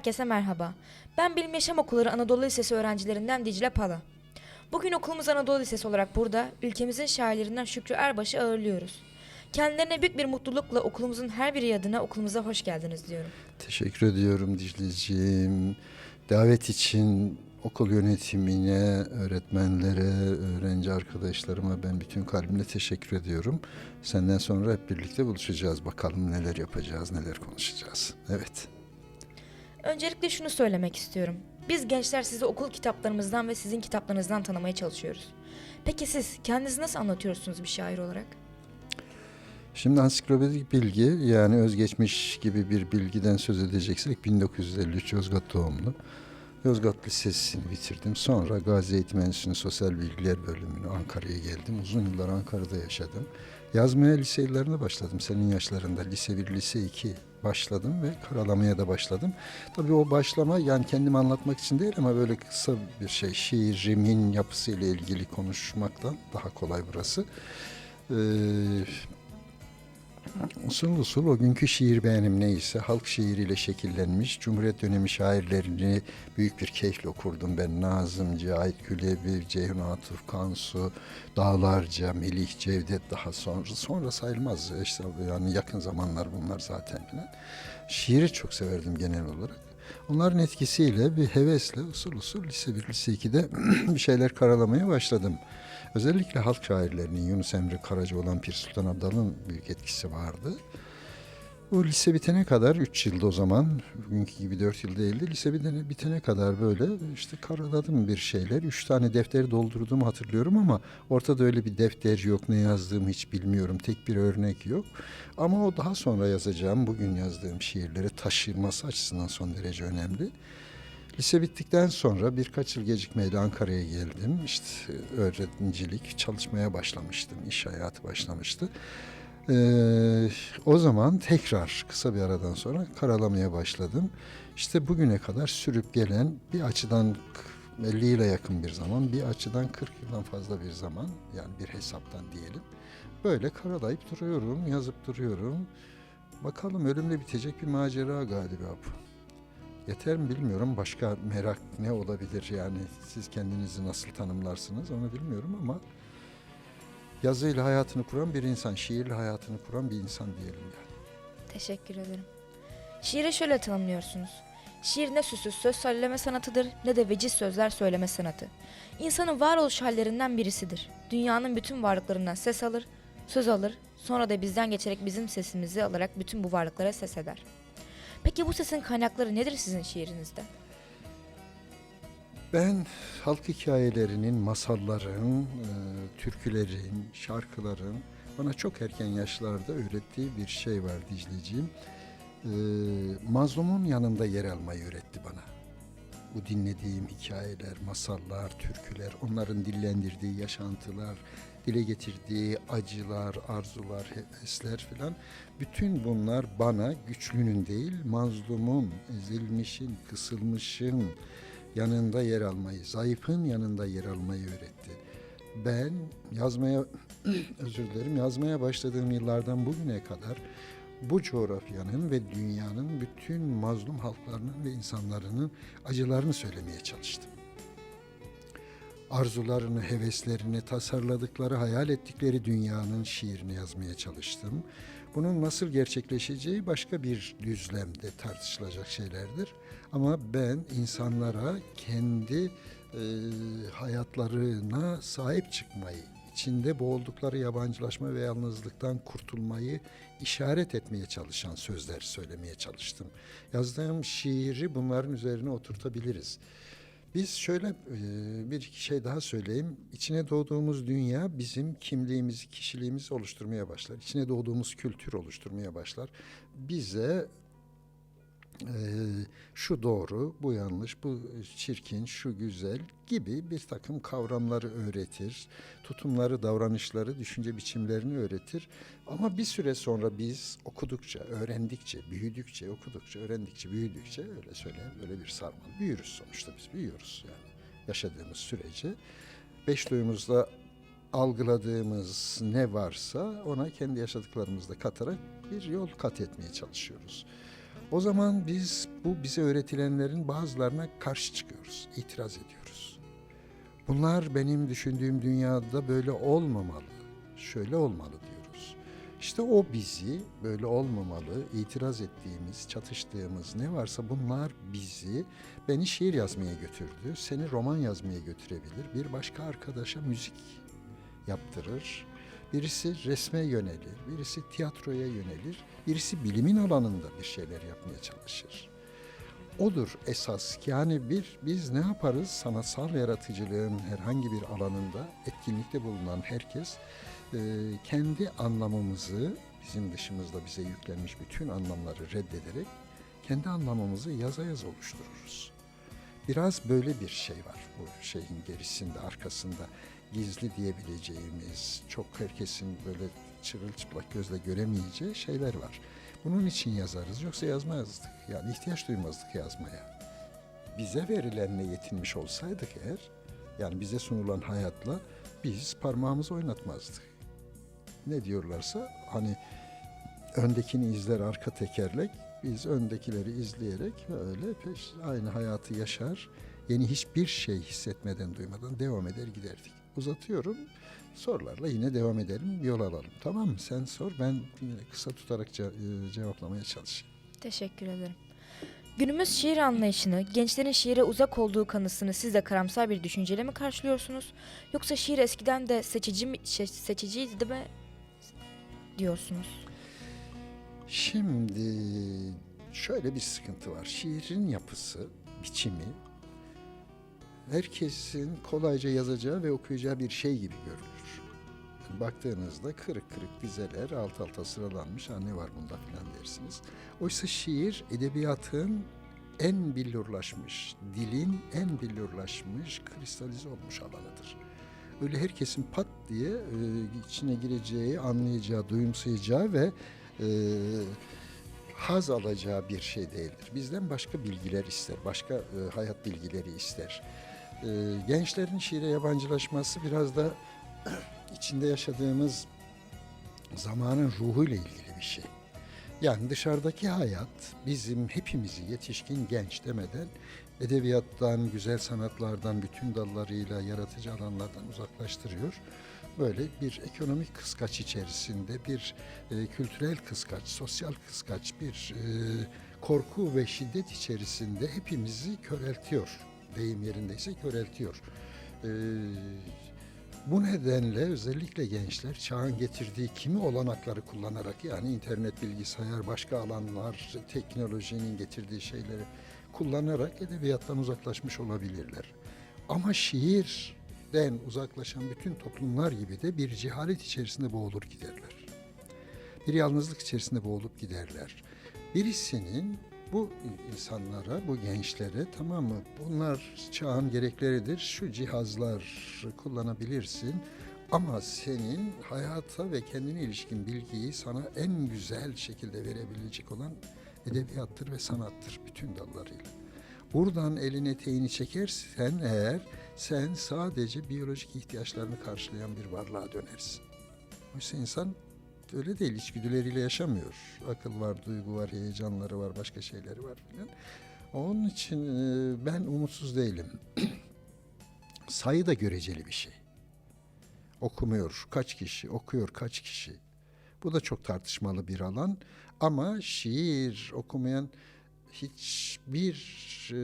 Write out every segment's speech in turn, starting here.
herkese merhaba. Ben Bilim Yaşam Okulları Anadolu Lisesi öğrencilerinden Dicle Pala. Bugün okulumuz Anadolu Lisesi olarak burada ülkemizin şairlerinden Şükrü Erbaş'ı ağırlıyoruz. Kendilerine büyük bir mutlulukla okulumuzun her biri adına okulumuza hoş geldiniz diyorum. Teşekkür ediyorum Dicle'ciğim. Davet için okul yönetimine, öğretmenlere, öğrenci arkadaşlarıma ben bütün kalbimle teşekkür ediyorum. Senden sonra hep birlikte buluşacağız. Bakalım neler yapacağız, neler konuşacağız. Evet. Öncelikle şunu söylemek istiyorum. Biz gençler sizi okul kitaplarımızdan ve sizin kitaplarınızdan tanımaya çalışıyoruz. Peki siz kendinizi nasıl anlatıyorsunuz bir şair olarak? Şimdi ansiklopedik bilgi yani özgeçmiş gibi bir bilgiden söz edeceksek 1953 Yozgat doğumlu. Yozgat Lisesi'ni bitirdim. Sonra Gazi Eğitim Enstitüsü'nün Sosyal Bilgiler bölümünü Ankara'ya geldim. Uzun yıllar Ankara'da yaşadım. Yazmaya lise yıllarında başladım. Senin yaşlarında lise 1, lise 2 başladım ve karalamaya da başladım. Tabii o başlama yani kendimi anlatmak için değil ama böyle kısa bir şey şiirimin yapısıyla ilgili konuşmaktan daha kolay burası. Ee, Usul usul o günkü şiir beğenim neyse halk şiiriyle şekillenmiş Cumhuriyet dönemi şairlerini büyük bir keyifle okurdum ben. Nazım, Cahit Gülevi, Ceyhun Atıf, Kansu, Dağlarca, Melih Cevdet daha sonra. Sonra sayılmaz işte yani yakın zamanlar bunlar zaten filan. Şiiri çok severdim genel olarak. Onların etkisiyle bir hevesle usul usul lise 1, lise 2'de bir şeyler karalamaya başladım. Özellikle halk şairlerinin Yunus Emre Karaca olan Pir Sultan Abdal'ın büyük etkisi vardı. Bu lise bitene kadar 3 yılda o zaman, bugünkü gibi 4 yıl değildi. Lise bitene, bitene kadar böyle işte karaladım bir şeyler. 3 tane defteri doldurduğumu hatırlıyorum ama ortada öyle bir defter yok. Ne yazdığımı hiç bilmiyorum. Tek bir örnek yok. Ama o daha sonra yazacağım, bugün yazdığım şiirleri taşınması açısından son derece önemli. Lise bittikten sonra birkaç yıl gecikmeyle Ankara'ya geldim. İşte öğrencilik çalışmaya başlamıştım. İş hayatı başlamıştı. Ee, o zaman tekrar kısa bir aradan sonra karalamaya başladım. İşte bugüne kadar sürüp gelen bir açıdan 50 yıla yakın bir zaman, bir açıdan 40 yıldan fazla bir zaman yani bir hesaptan diyelim. Böyle karalayıp duruyorum, yazıp duruyorum. Bakalım ölümle bitecek bir macera galiba bu. Yeter mi bilmiyorum. Başka merak ne olabilir yani siz kendinizi nasıl tanımlarsınız onu bilmiyorum ama yazıyla hayatını kuran bir insan, şiirle hayatını kuran bir insan diyelim yani. Teşekkür ederim. Şiiri şöyle tanımlıyorsunuz. Şiir ne süsüz söz söyleme sanatıdır ne de veciz sözler söyleme sanatı. İnsanın varoluş hallerinden birisidir. Dünyanın bütün varlıklarından ses alır, söz alır, sonra da bizden geçerek bizim sesimizi alarak bütün bu varlıklara ses eder. Peki bu sesin kaynakları nedir sizin şiirinizde? Ben halk hikayelerinin, masalların, e, türkülerin, şarkıların bana çok erken yaşlarda öğrettiği bir şey var Dicleciğim. E, mazlumun yanında yer almayı öğretti bana. Bu dinlediğim hikayeler, masallar, türküler, onların dillendirdiği yaşantılar, dile getirdiği acılar, arzular, hevesler filan bütün bunlar bana güçlünün değil, mazlumun, ezilmişin, kısılmışın yanında yer almayı, zayıfın yanında yer almayı öğretti. Ben yazmaya özür dilerim, yazmaya başladığım yıllardan bugüne kadar bu coğrafyanın ve dünyanın bütün mazlum halklarının ve insanların acılarını söylemeye çalıştım arzularını, heveslerini, tasarladıkları, hayal ettikleri dünyanın şiirini yazmaya çalıştım. Bunun nasıl gerçekleşeceği başka bir düzlemde tartışılacak şeylerdir. Ama ben insanlara kendi e, hayatlarına sahip çıkmayı, içinde boğuldukları yabancılaşma ve yalnızlıktan kurtulmayı işaret etmeye çalışan sözler söylemeye çalıştım. Yazdığım şiiri bunların üzerine oturtabiliriz. Biz şöyle e, bir şey daha söyleyeyim. İçine doğduğumuz dünya bizim kimliğimizi, kişiliğimizi oluşturmaya başlar. İçine doğduğumuz kültür oluşturmaya başlar. Bize e, şu doğru, bu yanlış, bu çirkin, şu güzel gibi bir takım kavramları öğretir. Tutumları, davranışları, düşünce biçimlerini öğretir. Ama bir süre sonra biz okudukça, öğrendikçe, büyüdükçe, okudukça, öğrendikçe, büyüdükçe öyle söyleyeyim, öyle bir sarmal. Büyürüz sonuçta biz, büyüyoruz yani yaşadığımız sürece. Beş duyumuzda algıladığımız ne varsa ona kendi yaşadıklarımızda katarak bir yol kat etmeye çalışıyoruz. O zaman biz bu bize öğretilenlerin bazılarına karşı çıkıyoruz, itiraz ediyoruz. Bunlar benim düşündüğüm dünyada böyle olmamalı, şöyle olmalı diyoruz. İşte o bizi böyle olmamalı, itiraz ettiğimiz, çatıştığımız ne varsa bunlar bizi, beni şiir yazmaya götürdü, seni roman yazmaya götürebilir, bir başka arkadaşa müzik yaptırır, birisi resme yönelir, birisi tiyatroya yönelir, birisi bilimin alanında bir şeyler yapmaya çalışır. Odur esas. Yani bir biz ne yaparız? Sanatsal yaratıcılığın herhangi bir alanında etkinlikte bulunan herkes e, kendi anlamımızı bizim dışımızda bize yüklenmiş bütün anlamları reddederek kendi anlamımızı yaza yaz oluştururuz. Biraz böyle bir şey var bu şeyin gerisinde, arkasında gizli diyebileceğimiz, çok herkesin böyle çırılçıplak gözle göremeyeceği şeyler var. Bunun için yazarız yoksa yazmazdık. Yani ihtiyaç duymazdık yazmaya. Bize verilenle yetinmiş olsaydık eğer, yani bize sunulan hayatla biz parmağımızı oynatmazdık. Ne diyorlarsa hani öndekini izler arka tekerlek, biz öndekileri izleyerek böyle peş, aynı hayatı yaşar, yeni hiçbir şey hissetmeden, duymadan devam eder giderdik. Uzatıyorum, sorularla yine devam edelim, yol alalım. Tamam mı? Sen sor, ben yine kısa tutarak ce- e, cevaplamaya çalışayım. Teşekkür ederim. Günümüz şiir anlayışını, gençlerin şiire uzak olduğu kanısını siz de karamsar bir düşünceyle mi karşılıyorsunuz? Yoksa şiir eskiden de seçici mi, şey, seçiciydi mi diyorsunuz? Şimdi şöyle bir sıkıntı var. Şiirin yapısı, biçimi herkesin kolayca yazacağı ve okuyacağı bir şey gibi görülür. Yani baktığınızda kırık kırık dizeler alt alta sıralanmış. Ha ne var bunda filan dersiniz. Oysa şiir edebiyatın en billurlaşmış, dilin en billurlaşmış, kristalize olmuş alanıdır. Öyle herkesin pat diye e, içine gireceği, anlayacağı, duyumsayacağı ve e, haz alacağı bir şey değildir. Bizden başka bilgiler ister, başka e, hayat bilgileri ister. E, gençlerin şiire yabancılaşması biraz da içinde yaşadığımız zamanın ruhuyla ilgili bir şey. Yani dışarıdaki hayat bizim hepimizi yetişkin genç demeden edebiyattan, güzel sanatlardan, bütün dallarıyla, yaratıcı alanlardan uzaklaştırıyor. Böyle bir ekonomik kıskaç içerisinde, bir e, kültürel kıskaç, sosyal kıskaç, bir e, korku ve şiddet içerisinde hepimizi köreltiyor. Deyim yerindeyse köreltiyor. E, bu nedenle özellikle gençler çağın getirdiği kimi olanakları kullanarak yani internet, bilgisayar, başka alanlar, teknolojinin getirdiği şeyleri kullanarak edebiyattan uzaklaşmış olabilirler. Ama şiirden uzaklaşan bütün toplumlar gibi de bir cehalet içerisinde boğulur giderler. Bir yalnızlık içerisinde boğulup giderler. Birisinin bu insanlara, bu gençlere tamam mı bunlar çağın gerekleridir, şu cihazlar kullanabilirsin ama senin hayata ve kendine ilişkin bilgiyi sana en güzel şekilde verebilecek olan edebiyattır ve sanattır bütün dallarıyla. Buradan elin eteğini çekersen eğer sen sadece biyolojik ihtiyaçlarını karşılayan bir varlığa dönersin. Oysa insan öyle değil, içgüdüleriyle yaşamıyor. Akıl var, duygu var, heyecanları var, başka şeyleri var filan. Onun için e, ben umutsuz değilim. Sayı da göreceli bir şey. Okumuyor kaç kişi, okuyor kaç kişi. Bu da çok tartışmalı bir alan. Ama şiir okumayan hiçbir e,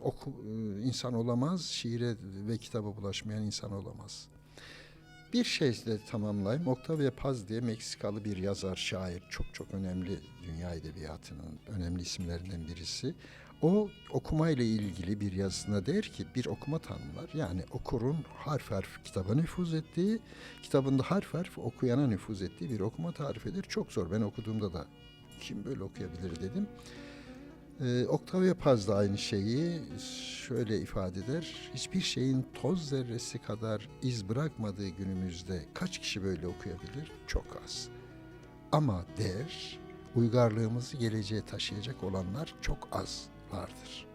oku, e, insan olamaz. Şiire ve kitaba bulaşmayan insan olamaz. Bir şeyle tamamlayayım. Octavia Paz diye Meksikalı bir yazar, şair. Çok çok önemli dünya edebiyatının önemli isimlerinden birisi. O okumayla ilgili bir yazısında der ki bir okuma tanımlar. Yani okurun harf harf kitaba nüfuz ettiği, kitabında harf harf okuyana nüfuz ettiği bir okuma tarif eder. Çok zor. Ben okuduğumda da kim böyle okuyabilir dedim. Ee, Octavia Paz da aynı şeyi şöyle ifade eder. Hiçbir şeyin toz zerresi kadar iz bırakmadığı günümüzde kaç kişi böyle okuyabilir? Çok az. Ama der, uygarlığımızı geleceğe taşıyacak olanlar çok azlardır.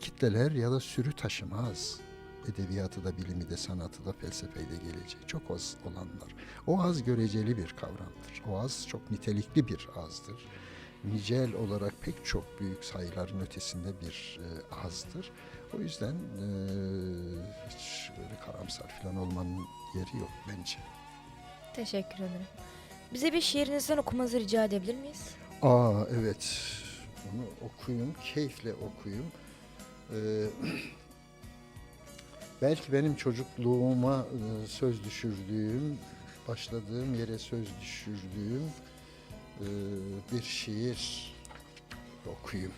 Kitleler ya da sürü taşımaz. Edebiyatı da, bilimi de, sanatı da, felsefeyi de geleceği çok az olanlar. O az göreceli bir kavramdır. O az çok nitelikli bir azdır nicel olarak pek çok büyük sayıların ötesinde bir e, azdır. O yüzden e, hiç öyle karamsar falan olmanın yeri yok bence. Teşekkür ederim. Bize bir şiirinizden okumanızı rica edebilir miyiz? Aa evet. Onu okuyun, keyifle okuyun. Ee, belki benim çocukluğuma e, söz düşürdüğüm, başladığım yere söz düşürdüğüm bir şiir okuyayım.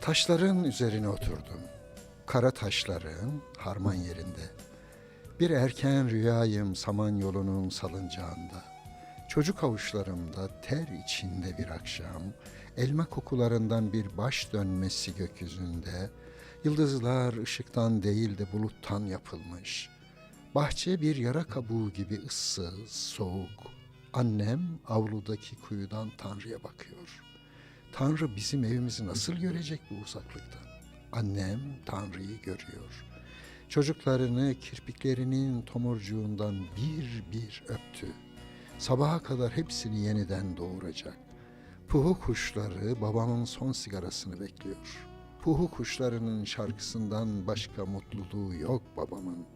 Taşların üzerine oturdum. Kara taşların harman yerinde. Bir erken rüyayım samanyolunun salıncağında. Çocuk avuçlarımda ter içinde bir akşam, elma kokularından bir baş dönmesi gökyüzünde, yıldızlar ışıktan değil de buluttan yapılmış. Bahçe bir yara kabuğu gibi ıssız, soğuk. Annem avludaki kuyudan Tanrı'ya bakıyor. Tanrı bizim evimizi nasıl görecek bu uzaklıktan? Annem Tanrı'yı görüyor. Çocuklarını kirpiklerinin tomurcuğundan bir bir öptü. Sabaha kadar hepsini yeniden doğuracak. Puhu kuşları babamın son sigarasını bekliyor. Puhu kuşlarının şarkısından başka mutluluğu yok babamın.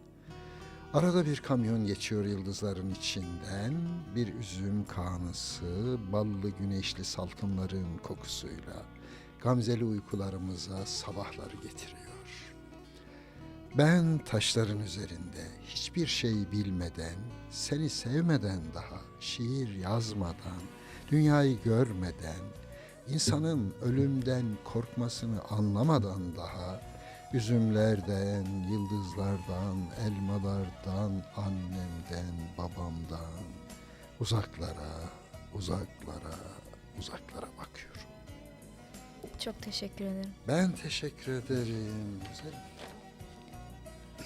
Arada bir kamyon geçiyor yıldızların içinden, bir üzüm kanısı, ballı güneşli salkımların kokusuyla gamzeli uykularımıza sabahları getiriyor. Ben taşların üzerinde hiçbir şey bilmeden, seni sevmeden daha, şiir yazmadan, dünyayı görmeden, insanın ölümden korkmasını anlamadan daha, üzümlerden, yıldızlardan, elmalardan, annemden, babamdan, uzaklara, uzaklara, uzaklara bakıyorum. Çok teşekkür ederim. Ben teşekkür ederim. Güzelim.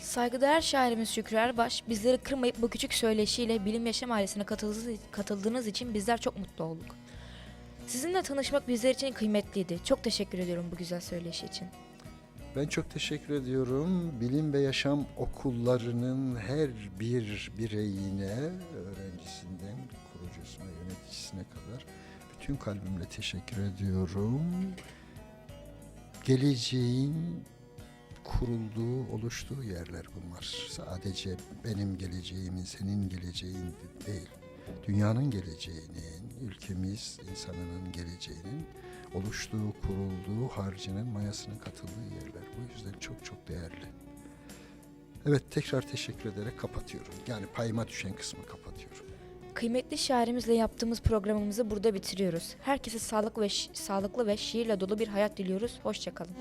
Saygıdeğer şairimiz Şükrü Erbaş, bizleri kırmayıp bu küçük söyleşiyle Bilim Yaşam ailesine katıldığınız, katıldığınız için bizler çok mutlu olduk. Sizinle tanışmak bizler için kıymetliydi. Çok teşekkür ediyorum bu güzel söyleşi için. Ben çok teşekkür ediyorum. Bilim ve Yaşam okullarının her bir bireyine, öğrencisinden kurucusuna, yöneticisine kadar bütün kalbimle teşekkür ediyorum. Geleceğin kurulduğu, oluştuğu yerler bunlar. Sadece benim geleceğimin, senin geleceğin değil. Dünyanın geleceğinin, ülkemiz insanının geleceğinin oluştuğu, kurulduğu, harcının, mayasının katıldığı yerler. Bu yüzden çok çok değerli. Evet tekrar teşekkür ederek kapatıyorum. Yani payıma düşen kısmı kapatıyorum. Kıymetli şairimizle yaptığımız programımızı burada bitiriyoruz. Herkese sağlık ve sağlıklı ve şiirle dolu bir hayat diliyoruz. Hoşçakalın.